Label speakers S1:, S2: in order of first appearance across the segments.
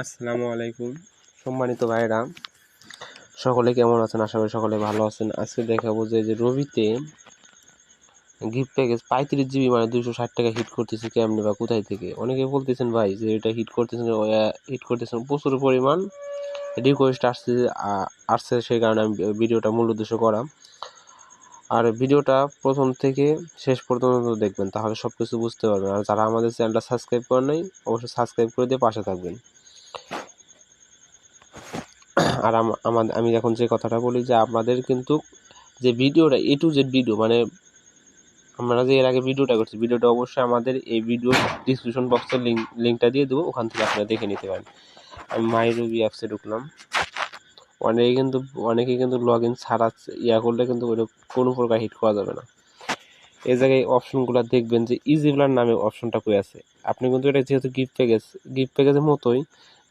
S1: আসসালামু আলাইকুম। সম্মানিত ভাইরা সকলে কেমন আছেন? আশা করি সকলে ভালো আছেন। আজকে দেখাবো যে যে রবিতে গিফট প্যাকেজ পঁয়ত্রিশ জিবি মানে দুশো ষাট টাকা হিট করতেছে কেমনি বা কোথায় থেকে? অনেকে বলতেছেন ভাই যে, এটা হিট করতেছেন হিট করতেছেন। প্রচুর পরিমাণ রিকোয়েস্ট আসছে আসছে সেই কারণে আমি ভিডিওটা মূল উদ্দেশ্য করা আর ভিডিওটা প্রথম থেকে শেষ পর্যন্ত দেখবেন, তাহলে সব কিছু বুঝতে পারবেন। আর যারা আমাদের চ্যানেলটা সাবস্ক্রাইব করেন নাই, অবশ্যই সাবস্ক্রাইব করে দিয়ে পাশে থাকবেন। আর আম- আমাদের আমি এখন যে কথাটা বলি যে আমাদের কিন্তু যে ভিডিওটা এ টু জেড ভিডিও মানে আমরা যে এর আগে ভিডিওটা করছি, ভিডিওটা অবশ্যই আমাদের এই ভিডিও ডিসক্রিপশন বক্সের লিঙ্ক লিঙ্কটা দিয়ে দেবো, ওখান থেকে আপনারা দেখে নিতে পারেন। আমি মাই রুবি অ্যাপসে ঢুকলাম। অনেকে কিন্তু অনেকে কিন্তু লগ ইন ছাড়া ইয়া করলে কিন্তু কোনো প্রকার হিট করা যাবে না। এই জায়গায় অপশনগুলো দেখবেন যে ইজি প্ল্যান নামে অপশনটা কই আছে। আপনি কিন্তু এটা যেহেতু গিফট প্যাকেজ গিফট প্যাকেজের মতোই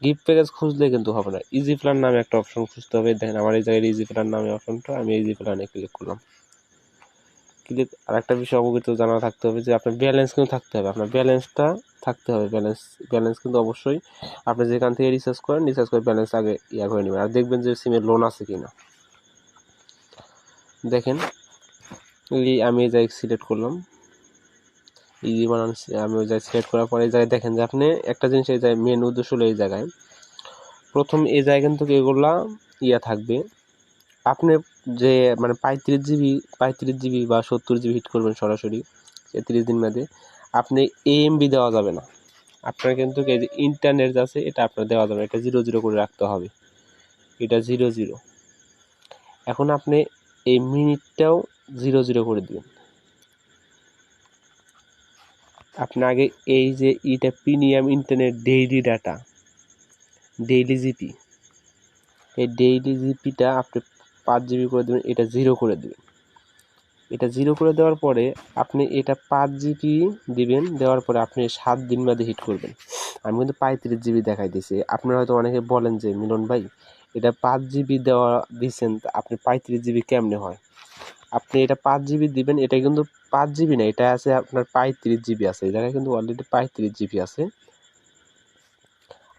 S1: গিফট প্যাকেজ খুঁজলে কিন্তু হবে না। ইজি প্ল্যান নামে একটা অপশন খুঁজতে হবে। দেখেন আমার এই জায়গায় ইজি প্ল্যান নামে অপশনটা আমি ইজি প্ল্যানে ক্লিক করলাম। ক্লিক আর একটা বিষয় অবগত জানা থাকতে হবে যে আপনার ব্যালেন্স কিন্তু থাকতে হবে। আপনার ব্যালেন্সটা থাকতে হবে। ব্যালেন্স ব্যালেন্স কিন্তু অবশ্যই আপনি যেখান থেকে রিচার্জ করেন রিচার্জ করে ব্যালেন্স আগে ইয়া করে নেবেন। আর দেখবেন যে সিমের লোন আছে কি না দেখেন আমি এই জায়গায় সিলেক্ট করলাম। ইজি বানান, আমি ওই জায়গায় সিলেক্ট করার পরে এই জায়গায় দেখেন যে আপনি একটা জিনিস এই জায়গায় মেন উদ্দেশ্য হলো এই জায়গায়। প্রথম এই জায়গা থেকে এগুলা ইয়া থাকবে। আপনি যে মানে পঁয়ত্রিশ জিবি পঁয়ত্রিশ জিবি বা সত্তর জিবি হিট করবেন সরাসরি তিরিশ দিন মেয়াদে, আপনি এএমবি দেওয়া যাবে না। আপনার কিন্তু এই যে ইন্টারনেট আছে, এটা আপনার দেওয়া যাবে এটা জিরো জিরো করে রাখতে হবে। এটা জিরো জিরো এখন আপনি এই মিনিটটাও জিরো জিরো করে দিবেন আপনি আগে এই যে ইটা premium internet daily data daily GP এই ডেইলি জিপিটা আপনি পাঁচ জিবি করে দেবেন, এটা জিরো করে দেবেন। এটা জিরো করে দেওয়ার পরে আপনি এটা পাঁচ জিবি দিবেন, দেওয়ার পরে আপনি সাত দিন বাদে হিট করবেন। আমি কিন্তু পঁয়ত্রিশ জিবি দেখাই দিয়েছি। আপনারা হয়তো অনেকে বলেন যে, মিলন ভাই, এটা পাঁচ জিবি দেওয়া দিচ্ছেন আপনি পঁয়ত্রিশ জিবি কেমনে হয়? আপনি এটা পাঁচ জিবি দিবেন, এটা কিন্তু পাঁচ জিবি না, এটা আছে আপনার পঁয়ত্রিশ জিবি আছে। এই জায়গায় কিন্তু অলরেডি পঁয়ত্রিশ জিবি আছে।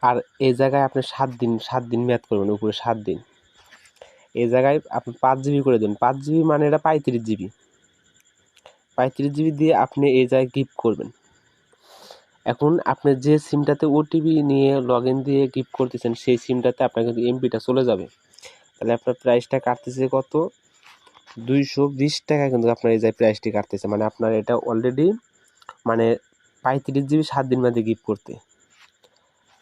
S1: আর এই জায়গায় আপনি সাত দিন সাত দিন ম্যাথ করবেন, উপরে সাত দিন। এই জায়গায় আপনি পাঁচ জিবি করে দেন। পাঁচ জিবি মানে এটা পঁয়ত্রিশ জিবি। পঁয়ত্রিশ জিবি দিয়ে আপনি এই জায়গায় গিফট করবেন। এখন আপনি যে সিমটাতে ওটিপি নিয়ে লগ ইন দিয়ে গিফট করতেছেন, সেই সিমটাতে আপনার কিন্তু এমপিটা চলে যাবে। তাহলে আপনার প্রাইসটা কাটতেছে কত? দুইশো বিশ টাকা কিন্তু আপনার এই জায়গায় প্রাইসটি কাটতেছে। মানে আপনার এটা অলরেডি মানে পঁয়ত্রিশ জিবি সাত দিন বাদে গিফট করতে।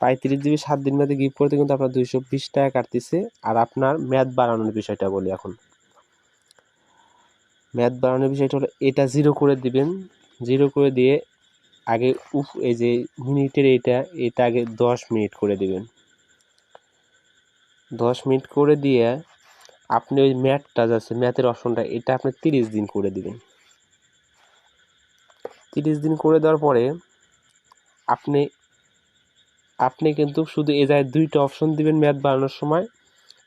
S1: পঁয়ত্রিশ জিবি সাত দিন বাদে গিফট করতে কিন্তু আপনার দুইশো বিশ টাকা কাটতেছে। আর আপনার ম্যাথ বাড়ানোর বিষয়টা বলি এখন। ম্যাথ বাড়ানোর বিষয়টা হলো, এটা জিরো করে দিবেন। জিরো করে দিয়ে আগে উফ, এই যে মিনিটের এটা এটা আগে দশ মিনিট করে দিবেন। দশ মিনিট করে দিয়ে আপনি ওই ম্যাথটা যাচ্ছে ম্যাথের অপশনটা, এটা আপনি তিরিশ দিন করে দিবেন। তিরিশ দিন করে দেওয়ার পরে আপনি আপনি কিন্তু শুধু এ জায়গায় দুইটা অপশন দিবেন ম্যাথ বাড়ানোর সময়।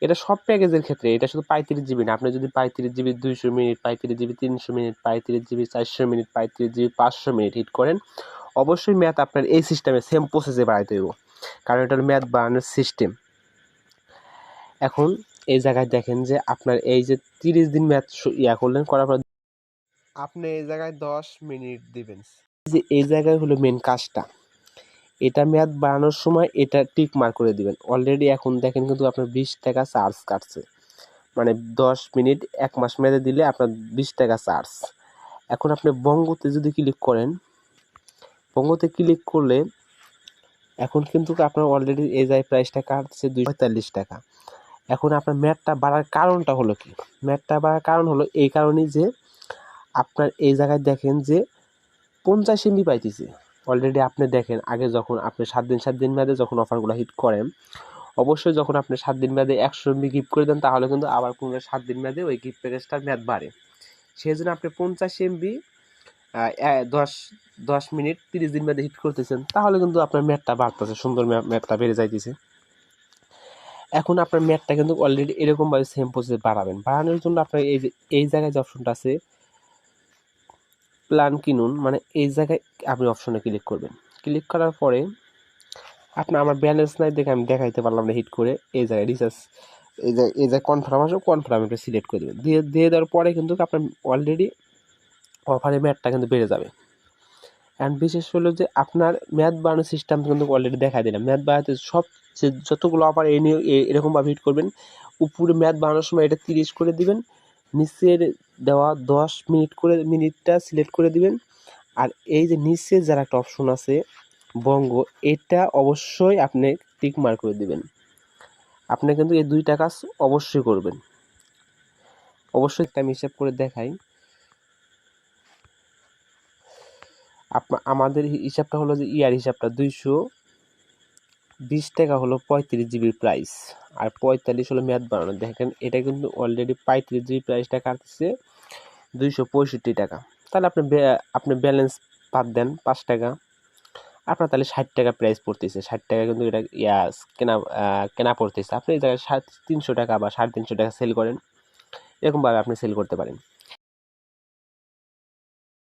S1: এটা সব প্যাকেজের ক্ষেত্রে, এটা শুধু পঁয়ত্রিশ জিবি না। আপনি যদি পঁয়ত্রিশ জিবি দুইশো মিনিট, পঁয়ত্রিশ জিবি তিনশো মিনিট, পঁয়ত্রিশ জিবি চারশো মিনিট, পঁয়ত্রিশ জিবি পাঁচশো মিনিট হিট করেন, অবশ্যই ম্যাথ আপনার এই সিস্টেমে সেম প্রসেসে বাড়াইতে হইব। কারণ এটা ম্যাথ বাড়ানোর সিস্টেম এখন এই জায়গায় দেখেন যে আপনার এই যে তিরিশ দিন ম্যাথ ইয়া করলেন, করার পর আপনি এই জায়গায় দশ মিনিট দিবেন। যে এই জায়গায় হলো মেন কাজটা। এটা মেয়াদ বাড়ানোর সময় এটা টিক মার্ক করে দিবেন। অলরেডি এখন দেখেন কিন্তু আপনার বিশ টাকা চার্জ কাটছে। মানে দশ মিনিট, এক মাস মেয়াদে দিলে আপনার বিশ টাকা চার্জ এখন আপনি বঙ্গতে যদি ক্লিক করেন, বঙ্গতে ক্লিক করলে এখন কিন্তু আপনার অলরেডি যায় প্রাইসটা কাটছে দুই পঁয়তাল্লিশ টাকা। এখন আপনার ম্যাটটা বাড়ার কারণটা হলো কি? ম্যাটটা বাড়ার কারণ হলো এই কারণেই যে আপনার এই জায়গায় দেখেন যে পঞ্চাশ এমবি পাইতেছে। অলরেডি আপনি দেখেন, আগে যখন আপনি সাত দিন সাত দিন মেয়াদে যখন অফারগুলো হিট করেন, অবশ্যই যখন আপনি সাত দিন মেয়াদে একশো এমবি গিফট করে দেন, তাহলে কিন্তু আবার পুনরায় সাত দিন মেয়াদে ওই গিফট প্যাকেজটার মেয়াদ বাড়ে। সেই জন্য আপনি পঞ্চাশ এমবি দশ দশ মিনিট, তিরিশ দিন মেয়াদে হিট করতেছেন, তাহলে কিন্তু আপনার ম্যাটটা বাড়তেছে, সুন্দর ম্যাটটা বেড়ে যাইতেছে। এখন আপনার ম্যাটটা কিন্তু অলরেডি এরকমভাবে সেম প্রসেসে বাড়াবেন। বাড়ানোর জন্য আপনার এই এই জায়গায় যে অপশনটা আছে প্ল্যান কিনুন মানে এই জায়গায় আপনি অপশনে ক্লিক করবেন। ক্লিক করার পরে আপনার আমার ব্যালেন্স নাই দেখে আমি দেখাইতে পারলাম না হিট করে এই জায়গায় রিচার্জ এই জায়গায় এই জায়গায় কনফার্ম আসবে কনফার্ম এটা সিলেক্ট করে দেবেন। দিয়ে দিয়ে দেওয়ার পরে কিন্তু আপনার অলরেডি অফারে ম্যাথটা কিন্তু বেড়ে যাবে। অ্যান্ড বিশেষ হলো যে আপনার ম্যাথ বাড়ানোর সিস্টেম কিন্তু অলরেডি দেখা দিলাম। ম্যাথ বাড়াতে সব যে যতগুলো অফার এ নিয়ে এরকমভাবে হিট করবেন, উপরে ম্যাথ বাড়ানোর সময় এটা তিরিশ করে দিবেন নিচের দেওয়া দশ মিনিট করে, মিনিটটা সিলেক্ট করে দিবেন। আর এই যে নিচে যার একটা অপশন আছে, বঙ্গ, এটা অবশ্যই আপনি টিক মার্ক করে দিবেন। আপনি কিন্তু এই দুইটা কাজ অবশ্যই করবেন। অবশ্যই আমি হিসাব করে দেখাই। আমাদের হিসাবটা হলো যে ইয়ার হিসাবটা দুইশো। বিশ টাকা হলো পঁয়ত্রিশ জিবির প্রাইস আর পঁয়তাল্লিশ হলো মেয়াদ বাড়ানো। দেখেন, এটা কিন্তু অলরেডি পঁয়ত্রিশ জিবি প্রাইসটা কাটছে দুইশো পঁয়ষট্টি টাকা। তাহলে আপনি আপনি ব্যালেন্স বাদ দেন পাঁচ টাকা। আপনার তাহলে ষাট টাকা প্রাইস পড়তেছে। ষাট টাকা কিন্তু এটা ইয়া, কেনা কেনা পড়তেছে। আপনি এই জায়গায় সাড়ে তিনশো টাকা বা সাড়ে তিনশো টাকা সেল করেন। এরকমভাবে আপনি সেল করতে পারেন।